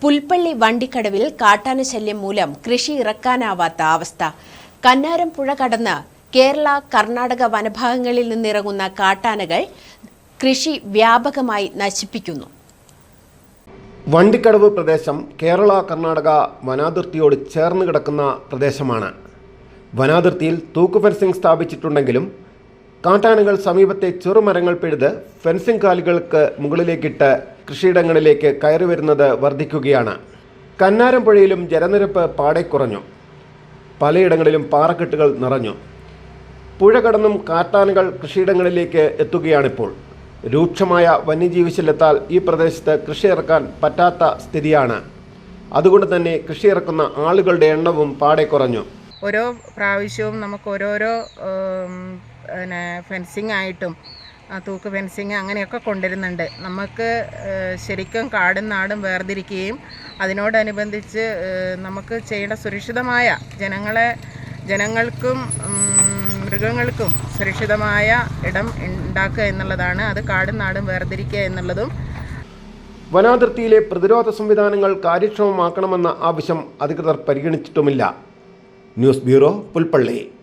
പുൽപ്പള്ളി വണ്ടിക്കടവിൽ കാട്ടാന ശല്യം മൂലം കൃഷി ഇറക്കാനാവാത്ത അവസ്ഥ. കന്നാരം പുഴ കടന്ന് കേരള കർണാടക വനഭാഗങ്ങളിൽ നിന്നിറങ്ങുന്ന കാട്ടാനകൾ കൃഷി വ്യാപകമായി നശിപ്പിക്കുന്നു. വണ്ടിക്കടവ് പ്രദേശം കേരള കർണാടക വനാതിർത്തിയോട് ചേർന്ന് കിടക്കുന്ന പ്രദേശമാണ്. വനാതിർത്തിയിൽ തൂക്കു ഫെൻസിംഗ് സ്ഥാപിച്ചിട്ടുണ്ടെങ്കിലും കാട്ടാനകൾ സമീപത്തെ ചെറുമരങ്ങൾ പിഴുത് ഫെൻസിംഗ് കാലുകൾക്ക് മുകളിലേക്കിട്ട് കൃഷിയിടങ്ങളിലേക്ക് കയറി വരുന്നത് വർദ്ധിക്കുകയാണ്. കന്നാരം പുഴയിലും ജലനിരപ്പ് പാടെ കുറഞ്ഞു. പലയിടങ്ങളിലും പാറക്കെട്ടുകൾ നിറഞ്ഞു. പുഴ കടന്നും കാട്ടാനകൾ കൃഷിയിടങ്ങളിലേക്ക് എത്തുകയാണിപ്പോൾ. രൂക്ഷമായ വന്യജീവി ശല്യത്താൽ ഈ പ്രദേശത്ത് കൃഷി ഇറക്കാൻ പറ്റാത്ത സ്ഥിതിയാണ്. അതുകൊണ്ട് തന്നെ കൃഷി ഇറക്കുന്ന ആളുകളുടെ എണ്ണവും പാടെ കുറഞ്ഞു. ഓരോ പ്രാവശ്യവും നമുക്ക് ഓരോരോ പിന്നെ ഫെൻസിങ് ആയിട്ടും തൂക്ക് ഫെൻസിങ് അങ്ങനെയൊക്കെ കൊണ്ടുവരുന്നുണ്ട്. നമുക്ക് ശരിക്കും കാടും നാടും വേർതിരിക്കുകയും അതിനോടനുബന്ധിച്ച് നമുക്ക് ചെയ്യേണ്ട സുരക്ഷിതമായ ജനങ്ങളെ ജനങ്ങൾക്കും മൃഗങ്ങൾക്കും സുരക്ഷിതമായ ഇടം ഉണ്ടാക്കുക എന്നുള്ളതാണ്. അത് കാടും നാടും വേർതിരിക്കുക എന്നുള്ളതും. വനാതിർത്തിയിലെ പ്രതിരോധ സംവിധാനങ്ങൾ കാര്യക്ഷമമാക്കണമെന്ന ആവശ്യം അധികൃതർ പരിഗണിച്ചിട്ടുമില്ല. News bureau Pulpally